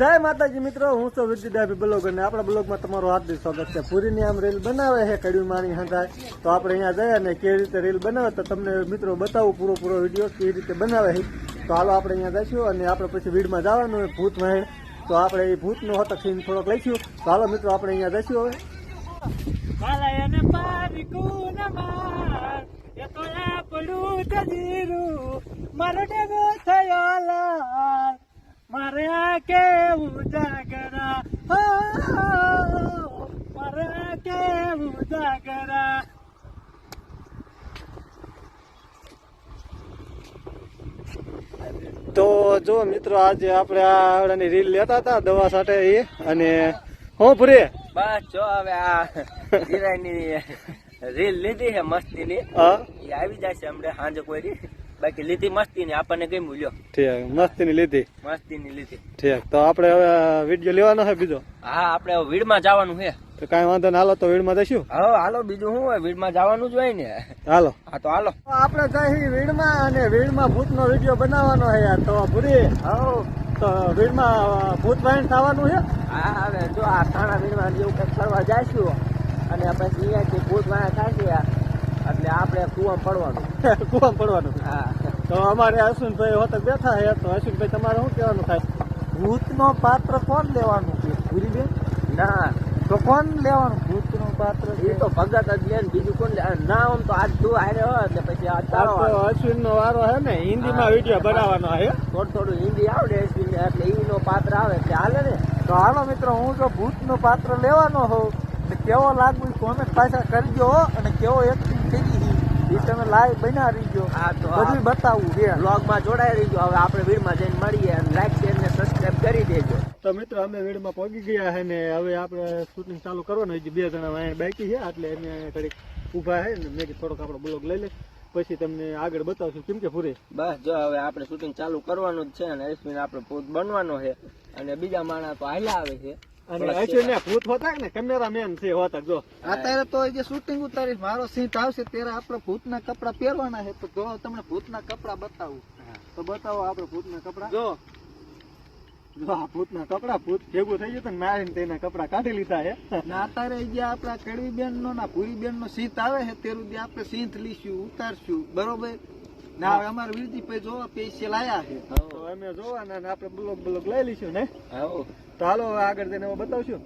જય માતાજી મિત્રો, હું છું વિદ્યુત ડાબી બ્લોગ અને આપણા બ્લોગમાં તમારું હાર્દિક સ્વાગત છે. પૂરીની આમ રીલ બનાવે છે કડવી માણી હંધાય. તો આપણે અહીંયા જઈએ અને કેવી રીતે રીલ બનાવે તો તમને મિત્રો બતાવું પૂરો પૂરો વીડિયો કેવી રીતે બનાવે છે. તો હાલો આપણે અહીંયા જઈશું અને આપણે પછી વીડમાં જવાનું હોય, ભૂત વહેણ તો આપણે એ ભૂતનો હતો સીન થોડોક લઈશું. તો હાલો મિત્રો, આપણે અહીંયા જઈશું હવે. માર તો થયો મારે આ કેવું જાગરા? હો, મારે આ કેવું જાગરા? તો જો મિત્રો આજે આપણે આ આવડાની રીલ લેતા હતા દવા સાથે એ અને હું પૂરે બસ જો હવે આ હિરાની રીલ લીધી છે મસ્તી ની હા. એ આવી જશે હમણાં સાંજે કોઈ બાકી લીધી મસ્તી ની આપણને કઈ મૂલ્યો ઠીક મસ્તીની લીધી. મસ્તી ની લીધી. ઠીક તો આપણે હવે વીડિયો લેવાનો છે બીજો? હા આપણે વીડમાં જવાનું છે. તો કાંઈ વાંધો ના હાલો તો વીડમાં જશું હા હાલો બીજું શું હોય? વીડમાં જવાનું જ હોય ને. હાલો. હા તો હાલો. આપણે જઈ વીડમાં અને વીડમાં ભૂતનો વીડિયો બનાવવાનો છે યાર તો પૂરી હા તો વીડમાં ભૂત વાઈન થવાનું છે? હા હવે જો આ સાણા વીડમાં જેવું કંઈક કરવા જઈશું. અને પછી અહીંયાથી ભૂત છે થશે એટલે આપણે કુવામાં પડવાનું. કુવામાં પડવાનું. હા. તો અમારે અશ્વિનભાઈ હોતક બેઠા છે તો અશ્વિનભાઈ તમારે શું કહેવાનું થાય? ભૂતનો પાત્ર કોણ લેવાનું છે? ભૂરી ના. તો કોણ લેવાનું? ભૂતનો પાત્ર એ તો ભગત જ લે ને બીજું કોણ લે? ના આમ તો આજ તું હારે હોય એટલે પછી આ નો વારો હે ને હિન્દીમાં વીડિયો બનાવવાનો હે થોડું થોડું હિન્દી આવડે અશ્વિન એટલે ઈનો પાત્ર આવે એટલે હાલે ને? તો હાલો મિત્રો હું જો ભૂતનો પાત્ર લેવાનો હોઉં ને કેવો લાગુ કોમેન્ટ પાછા કરજો હો અને કેવો એક્ટિંગ એ તમે લાઈવ બના રહીજો હા તો બધું બતાવવું છે. બ્લોગમાં જોડાઈ રહીજો. હવે આપણે વીડમાં જઈને મળીએ અને લાઈક શેર ને સબસ્ક્રાઇબ કરી દેજો. તો મિત્રો અમે વીડમાં પહોંચી ગયા છે ને હવે આપણે શૂટિંગ ચાલુ કરવાનું. હજી બે જણા અહીંયા બાકી છે એટલે એને ઘડીક ઊભા છે ને મેં થોડોક આપણો બ્લોગ લઈ લે પછી તમને આગળ બતાવશું. કેમ કે પૂરે બસ જો હવે આપણે શૂટિંગ ચાલુ કરવાનું જ છે અને એસમીન આપણે પોત બનવાનો છે. અને બીજા માણસ તો હાલ્યા આવે છે. અને અશ્વિન ને ભૂત હોતા ને કેમેરામેન છે હોતા જો. અત્યારે તો જે શૂટિંગ ઉતારીશ મારો સીટ આવશે ત્યારે આપણે ભૂતના કપડા પહેરવાના છે. તો જો તમને ભૂતના કપડા બતાવું. તો બતાવો આપણે ભૂતના કપડા. જો. જો આ ભૂતના કપડા ભૂત ભેગું થઈ ગયું તો મારીને તેના કપડા કાઢી લીધા છે. અત્યારે જે આપણા કડવી બેન નો ના પૂરી બેન નો સીત આવે છે તેરું જે આપણે સીંથ લીશું ઉતારશું બરોબર? ના હવે અમારે વીરજીભાઈ જોવા છે. તો અમે જોવાના આપણે બ્લોગ બ્લોગ લઈ લઈશું ને? તો હાલો આગળ જઈને બતાવશું.